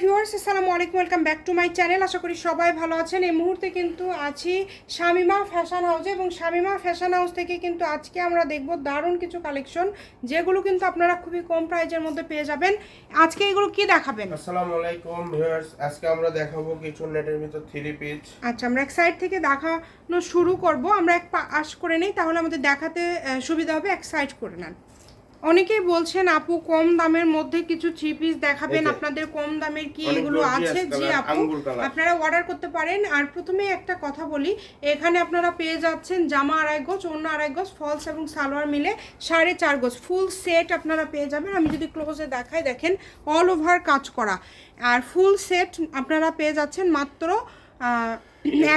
Viewers আসসালামু আলাইকুম welcome back to my channel আশা করি সবাই ভালো আছেন। এই মুহূর্তে কিন্তু আছি শামিমা ফ্যাশন হাউসে এবং শামিমা ফ্যাশন হাউস থেকে কিন্তু আজকে আমরা দেখব দারুণ কিছু কালেকশন যেগুলো কিন্তু আপনারা খুবই কম প্রাইজের মধ্যে পেয়ে যাবেন। আজকে এগুলো কি দেখাবেন? আসসালামু আলাইকুম ভিউয়ার্স আজকে আমরা দেখাবো কিছু নেটের ভিতর থ্রি পিস আচ্ছা আমরা এক সাইড থেকে দেখানো শুরু করব। আমরা এক পাশ করে নিই তাহলে আমাদের দেখাতে সুবিধা হবে এক সাইড করে নেন। অনেকেই বলছেন আপু কম দামের মধ্যে কিছু থ্রি পিস দেখাবেন। আপনাদের কম দামের কি এগুলো আছে? জি আপু আপনারা অর্ডার করতে পারেন। আর প্রথমে একটা কথা বলি এখানে আপনারা পেয়ে যাচ্ছেন জামা আড়াই গজ অন্য আড়াই গজ ফলস এবং সালোয়ার মিলে সাড়ে চার গজ। ফুল সেট আপনারা পেয়ে যাবেন। আমি যদি ক্লোজে দেখাই দেখেন অল ওভার কাজ করা। আর ফুল সেট আপনারা পেয়ে যাচ্ছেন মাত্র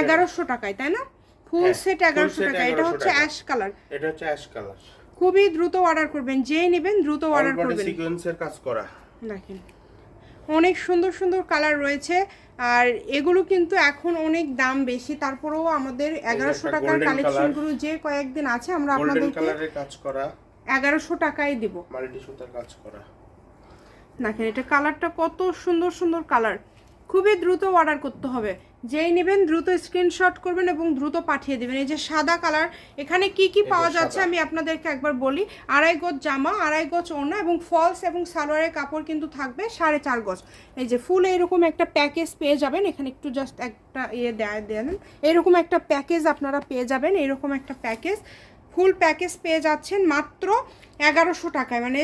এগারোশো টাকায় তাই না? ফুল হ্যাঁ, সেট এগারোশো set টাকা এটা হচ্ছে অ্যাশ কালার এটা হচ্ছে অ্যাশ কালার খুবই দ্রুত অর্ডার করবেন যেই নেবেন দ্রুত অর্ডার করবেন। সিকোয়েন্সের কাজ করা। দেখেন অনেক সুন্দর সুন্দর কালার রয়েছে আর এগুলো কিন্তু এখন অনেক দাম বেশি তারপরেও আমাদের এগারোশো টাকার কালেকশনগুলো যে কয়েকদিন আছে আমরা আপনাদেরকে কালারের কাজ করা। এগারোশো টাকায় দিব। মাল্টি সুতার কাজ করা। দেখেন এটা কালারটা কত সুন্দর সুন্দর কালার খুবই দ্রুত অর্ডার করতে হবে। যেই নেবেন দ্রুত স্ক্রিনশট করবেন এবং দ্রুত পাঠিয়ে দেবেন। এই যে সাদা কালার এখানে কি কি পাওয়া যাচ্ছে আমি আপনাদেরকে একবার বলি। আড়াই গজ জামা আড়াই গজ ওড়না এবং ফলস এবং সালোয়ারের কাপড় কিন্তু থাকবে সাড়ে চার গজ। এই যে ফুল এরকম একটা প্যাকেজ পেয়ে যাবেন। এখানে একটু জাস্ট একটা ইয়ে দেয় দেন। এরকম একটা প্যাকেজ আপনারা পেয়ে যাবেন। এরকম একটা প্যাকেজ ফুল প্যাকেজ পেয়ে যাচ্ছেন মাত্র এগারোশো টাকায়। মানে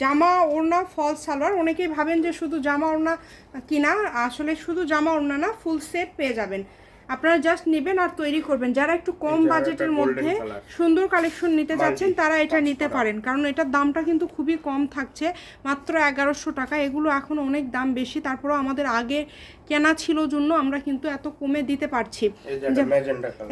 জামা ওড়না ফল সালোয়ার অনেকেই ভাবেন যে শুধু জামা ওড়না কিনা আসলে শুধু জামা ওড়না না ফুল সেট পেয়ে যাবেন। আপনারা জাস্ট নেবেন আর তৈরি করবেন। যারা একটু কম বাজেটের মধ্যে সুন্দর কালেকশন নিতে চাচ্ছেন তারা এটা নিতে পারেন। কারণ এটার দামটা কিন্তু খুবই কম থাকছে মাত্র এগারোশো টাকা। এগুলো এখন অনেক দাম বেশি। তারপরেও আমাদের আগে কেনা ছিল জন্য আমরা কিন্তু এত কমে দিতে পারছি।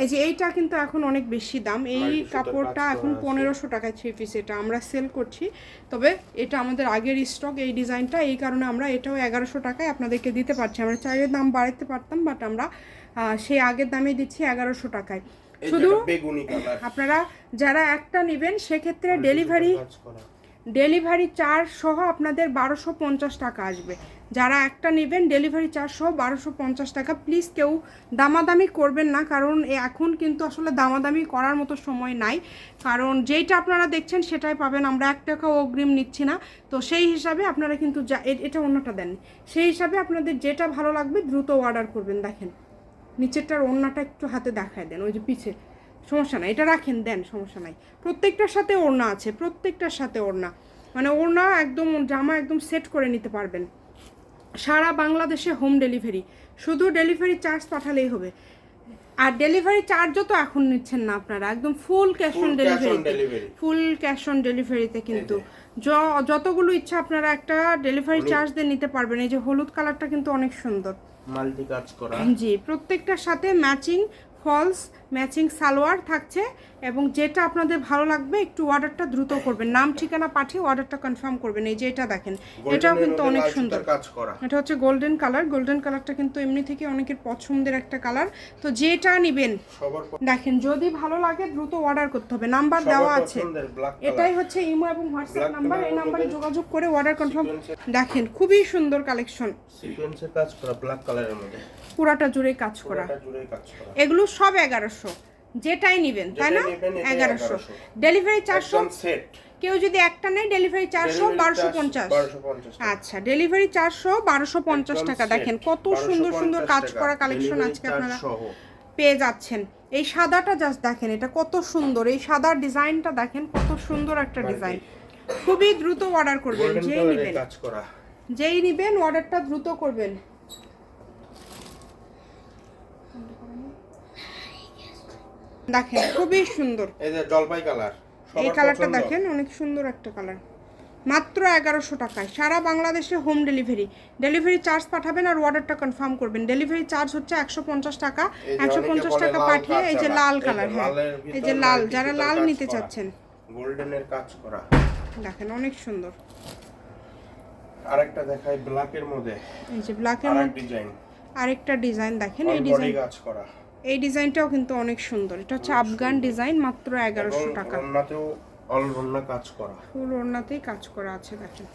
এই যে এইটা কিন্তু এখন অনেক বেশি দাম। এই কাপড়টা এখন পনেরোশো টাকায় থ্রি পিস এটা আমরা সেল করছি। তবে এটা আমাদের আগের স্টক এই ডিজাইনটা এই কারণে আমরা এটাও এগারোশো টাকায় আপনাদেরকে দিতে পারছি। আমরা চাইলে দাম বাড়াতে পারতাম বাট আমরা সেই আগের দামে দিচ্ছি এগারোশো টাকায়। শুধু আপনারা যারা একটা নেবেন সেক্ষেত্রে ডেলিভারি ডেলিভারি চার্জ সহ আপনাদের বারোশো পঞ্চাশ টাকা আসবে। যারা একটা নেবেন ডেলিভারি চার্জ সহ বারোশো পঞ্চাশ টাকা। প্লিজ কেউ দামাদামি করবেন না, কারণ এখন কিন্তু আসলে দামাদামি করার মতো সময় নাই। কারণ যেইটা আপনারা দেখছেন সেটাই পাবেন, আমরা এক টাকাও অগ্রিম নিচ্ছি না। তো সেই হিসাবে আপনারা কিন্তু যা এটা অন্যটা দেন। সেই হিসাবে আপনাদের যেটা ভালো লাগবে দ্রুত অর্ডার করবেন। দেখেন, নিচেরটার ওড়নাটা একটু হাতে দেখায় দেন, ওই যে পিছে। সমস্যা নাই এটা রাখেন দেন সমস্যা নাই। প্রত্যেকটার সাথে ওড়না আছে প্রত্যেকটার সাথে ওড়না। মানে ওড়না একদম জামা একদম সেট করে নিতে পারবেন। সারা বাংলাদেশে হোম ডেলিভারি শুধু ডেলিভারি চার্জ পাঠালেই হবে। আর ডেলিভারি চার্জও তো এখন নিচ্ছেন না আপনারা একদম ফুল ক্যাশ অন ডেলিভারিতে ফুল ক্যাশ অন ডেলিভারিতে কিন্তু। যতগুলো ইচ্ছা আপনারা একটা ডেলিভারি চার্জ দিয়ে নিতে পারবেন। এই যে হলুদ কালারটা কিন্তু অনেক সুন্দর। মাল্টি কাজ করা। জি প্রত্যেকটার সাথে ম্যাচিং ফলস ম্যাচিং সালোয়ার থাকছে এবং যেটা আপনাদের ভালো লাগবে একটু অর্ডারটা দ্রুত করবেন। নাম ঠিকানা পাঠিয়ে অর্ডারটা কনফার্ম করবেন। এই যে এটা দেখেন এটাও কিন্তু অনেক সুন্দর। কাজ করা। এটা হচ্ছে গোল্ডেন কালার গোল্ডেন কালারটা কিন্তু এমনি থেকে অনেকের পছন্দের একটা কালার তো যেটা নেবেন দেখেন যদি ভালো লাগে দ্রুত অর্ডার করতে হবে। নাম্বার দেওয়া আছে। এটাই হচ্ছে ইমো এবং হোয়াটসঅ্যাপ নাম্বার এই নাম্বারে যোগাযোগ করে অর্ডার কনফার্ম দেখেন খুবই সুন্দর কালেকশন সিকোয়েন্সের কাজ করা ব্ল্যাক কালারের মধ্যে। পুরাটা জুড়ে কাজ করা। পুরোটা জুড়ে কাজ করা। এগুলো সব এগারোশো। যেটাই নেবেন তাই না? এগারোশো। ডেলিভারি চারশো। কেউ যদি একটা নেয় ডেলিভারি চারশো বারোশো পঞ্চাশ। আচ্ছা ডেলিভারি চারশো বারোশো পঞ্চাশ টাকা। দেখেন কত সুন্দর সুন্দর কাজ করা কালেকশন আজকে আপনারা পেয়ে যাচ্ছেন। এই সাদাটা জাস্ট দেখেন এটা কত সুন্দর। এই সাদার ডিজাইনটা দেখেন কত সুন্দর একটা ডিজাইন। খুবই দ্রুত অর্ডার করবেন যেই নেবেন। যেই নেবেন অর্ডারটা দ্রুত করবেন। দেখেন খুবই সুন্দর। এই যে জলপাই কালার এই কালারটা দেখেন অনেক সুন্দর একটা কালার। মাত্র এগারোশো টাকায়। সারা বাংলাদেশে হোম ডেলিভারি ডেলিভারি চার্জ পাঠাবেন আর অর্ডারটা কনফার্ম করবেন। ডেলিভারি চার্জ হচ্ছে একশো পঞ্চাশ টাকা। একশো পঞ্চাশ টাকা পাঠিয়ে এই যে লাল কালার হ্যাঁ। এই যে লাল যারা লাল নিতে চাচ্ছেন। গোল্ডেনের কাজ করা। দেখেন অনেক সুন্দর। আরেকটা দেখাই ব্ল্যাকের মধ্যে। এই যে ব্ল্যাকের মধ্যে ডিজাইন আরেকটা ডিজাইন দেখেন এই ডিজাইন কাজ করা। এই ডিজাইনটাও কিন্তু অনেক সুন্দর। এটা হচ্ছে আফগান ডিজাইন মাত্র এগারোশো টাকা। ওড়নাতেও অল ওড়না কাজ করা। ফুল ওড়নাতেই কাজ করা আছে দেখেন।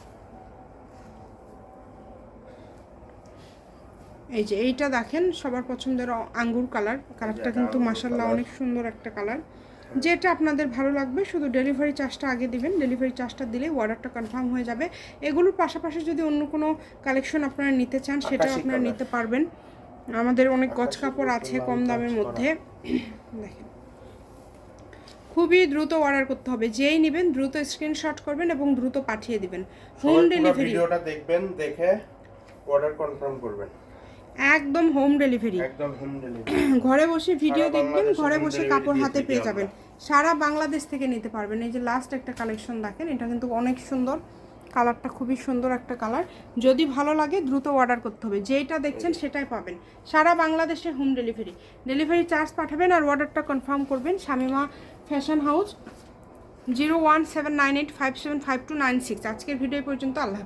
এই যে এইটা দেখেন সবার পছন্দের আঙ্গুর কালার। কালারটা কিন্তু মাসাল্লাহ অনেক সুন্দর একটা কালার। যেটা আপনাদের ভালো লাগবে শুধু ডেলিভারি চার্জটা আগে দিবেন। ডেলিভারি চার্জটা দিলে অর্ডারটা কনফার্ম হয়ে যাবে। এগুলোর পাশাপাশি যদি অন্য কোনো কালেকশন আপনারা নিতে চান সেটাও আপনারা নিতে পারবেন। আমাদের অনেক আকাশি কাপড় আছে কম দামের মধ্যে। দেখেন। খুবই দ্রুত অর্ডার করতে হবে। যেই নেবেন দ্রুত স্ক্রিনশট করবেন এবং দ্রুত পাঠিয়ে দিবেন। হোম ডেলিভারি ভিডিওটা দেখবেন দেখে অর্ডার কনফার্ম করবেন। একদম হোম ডেলিভারি একদম হোম ডেলিভারি ঘরে বসে ভিডিও দেখবেন ঘরে বসে কাপড় হাতে পেয়ে যাবেন। সারা বাংলাদেশ থেকে নিতে পারবেন। এই যে লাস্ট একটা কালেকশন দেখেন এটা কিন্তু অনেক সুন্দর। কালারটা খুবই সুন্দর একটা কালার। যদি ভালো লাগে, দ্রুত অর্ডার করতে হবে। যেটা দেখছেন সেটাই পাবেন। সারা বাংলাদেশে হোম ডেলিভারি ডেলিভারি চার্জ পাঠাবেন আর অর্ডারটা কনফার্ম করবেন Shamima fashion house zero one seven nine eight five seven five two nine six আজকের ভিডিও পর্যন্ত। আল্লাহ।